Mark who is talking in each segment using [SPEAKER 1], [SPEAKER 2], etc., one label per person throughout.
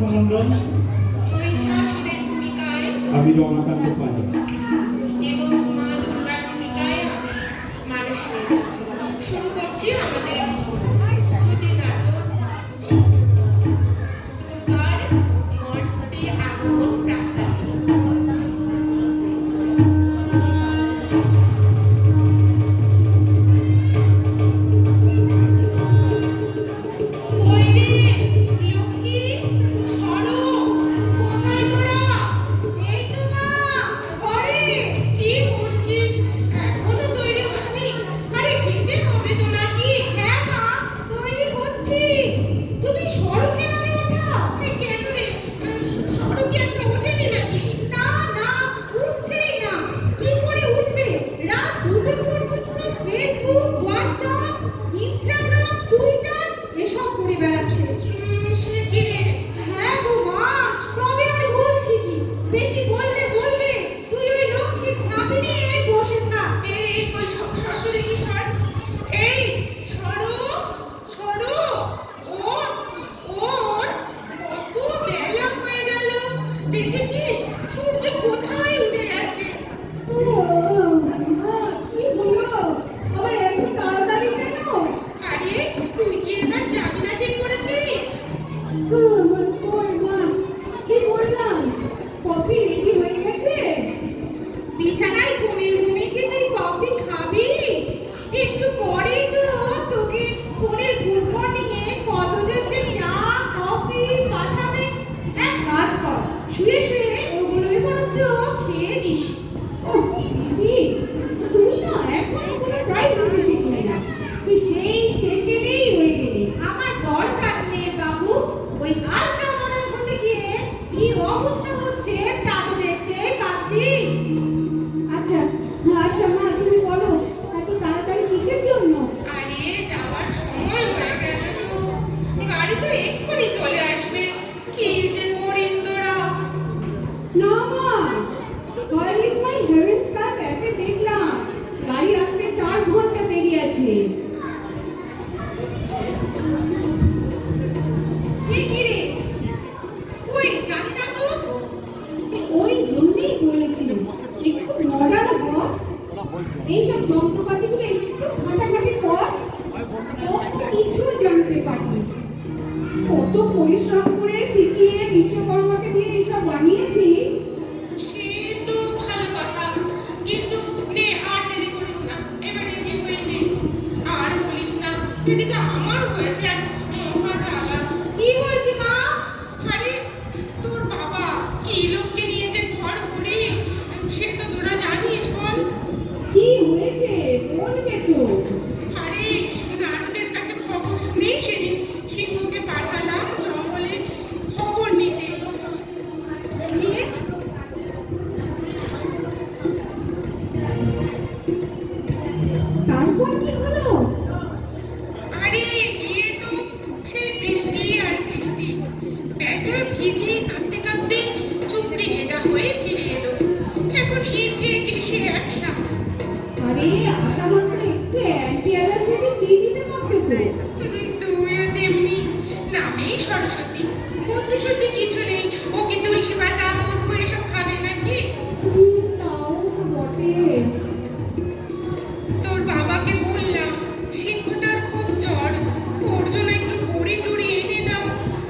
[SPEAKER 1] ভূমিকায়
[SPEAKER 2] আমি রমাকান্ত পাজি
[SPEAKER 1] শুয়ে শুয়ে ওগুলোই বরঞ্চ খেয়ে নিস।
[SPEAKER 3] দিদি তুই না এখনই কোনো প্রাইভেসি শিখলে না। তুই সেই সেকেলেই হয়ে গেলি।
[SPEAKER 1] আমার দরকার নেই বাবু। ওই আলট্রা মডার্ন হতে গিয়ে কি অবস্থা হচ্ছে তা তো দেখতেই পাচ্ছিস।
[SPEAKER 3] আচ্ছা হ্যাঁ, আচ্ছা মা তুমি বলো এত তাড়াতাড়ি কিসের জন্য?
[SPEAKER 1] আরে যাওয়ার সময় হয়ে গেল তো। গাড়ি তো এক্ষুনি চলে আসবে। কি যে tú eres এদিকে আমার হয়েছে এক মহা জ্বালা। কি হয়েছে মা? আরে তোর বাবা কি লোককে নিয়ে যে ঘর ঘুরে সে তো তোরা জানিস বল।
[SPEAKER 3] কি হয়েছে? বলবে তো।
[SPEAKER 1] আরে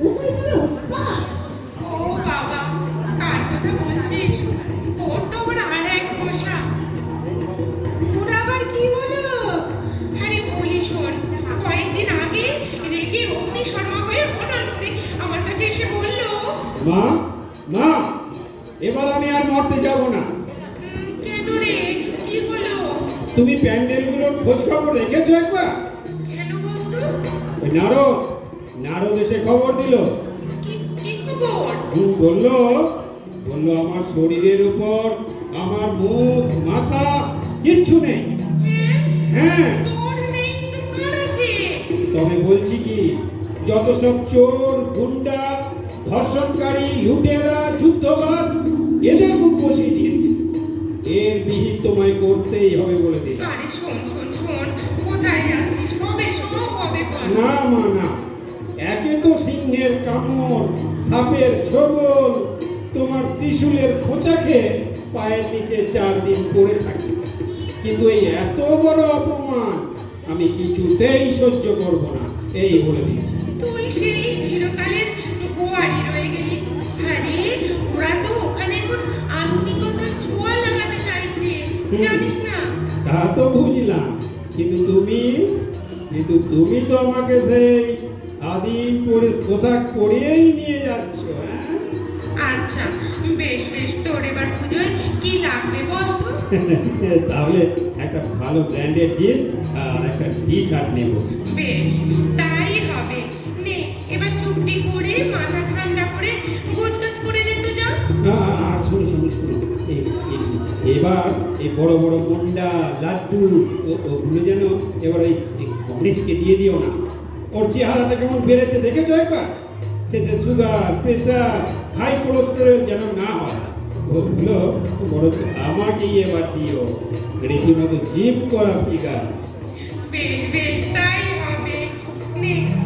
[SPEAKER 1] ও
[SPEAKER 3] হিসেবে ওস্তাদ
[SPEAKER 1] ও বাবা কার কথা বলছিস ওর তো আর এক গোসা ওর আবার কি হলো আরে বলি শোন কয়েকদিন আগে রেগে অগ্নি শর্মা হয়ে করে আমার কাছে এসে বলল
[SPEAKER 2] মা মা এবার আমি আর মরতে যাব না।
[SPEAKER 1] "উম, কেন রে কি হলো
[SPEAKER 2] তুমি প্যান্ডেলগুলোর খোঁজ খবর রেখেছো একবার?
[SPEAKER 1] কেন বলতো?
[SPEAKER 2] নারদ নারদ এসে খবর দিল।
[SPEAKER 4] বলল বলল আমার শরীরের উপর আমার মুখ মাথা কিচ্ছু নেই। হ্যাঁ?
[SPEAKER 1] আছে?
[SPEAKER 4] তবে বলছি কি যত সব চোর গুন্ডা ধর্ষণকারী লুটেরা যুদ্ধবাদ এদের মুখ বসিয়ে দিয়েছে। এর বিহিত তোমায় করতেই হবে বলে দিলাম।
[SPEAKER 1] আরে শোন শোন শোন কোথায় যাচ্ছিস? হবে সব হবে
[SPEAKER 4] না মা না। একে তো সিংহের কামড় সাপের ছোবল তোমার ত্রিশূলের খোঁচা খেয়ে পায়ের নিচে চার দিন পড়ে থাকি। কিন্তু এই এত বড় অপমান আমি কিছুতেই সহ্য করব না এই বলে দিয়েছি।
[SPEAKER 1] তুই সেই চিরকালের গোয়ারি রয়ে গেলি। আরে ওরা তো ওখানে এখন আধুনিকতার ছোঁয়া লাগাতে চাইছে জানিস না?
[SPEAKER 4] তা তো বুঝলাম কিন্তু তুমি কিন্তু তুমি তো আমাকে সেই আদিম পরে পোশাক পরিয়েই নিয়ে যাচ্ছ হ্যাঁ?
[SPEAKER 1] আচ্ছা বেশ বেশ তোর এবার পুজোয় কি লাগবে বল তো
[SPEAKER 4] তাহলে একটা ভালো ব্র্যান্ডের জিন্স আর একটা টি শার্ট নেব।
[SPEAKER 1] বেশ তাই হবে। নে এবার চুপটি করে মাথা ঠান্ডা করে গোছগাছ করে নে তো যা।
[SPEAKER 4] আর শুনো শুনো শুনো। এবার এই বড় বড় মুন্ডা লাড্ডু ও- ওগুলো যেন এবার ওই গণেশকে দিয়ে দিও না। ওর চেহারাটা কেমন বেড়েছে দেখেছ একবার? সে সুগার প্রেশার হাই কোলেস্টেরল যেন না হয়। ওগুলো আমাকে এবার দিও। রীতিমতো জিম করা ফিগার।
[SPEAKER 1] বেশ বেশ, তাই হবে।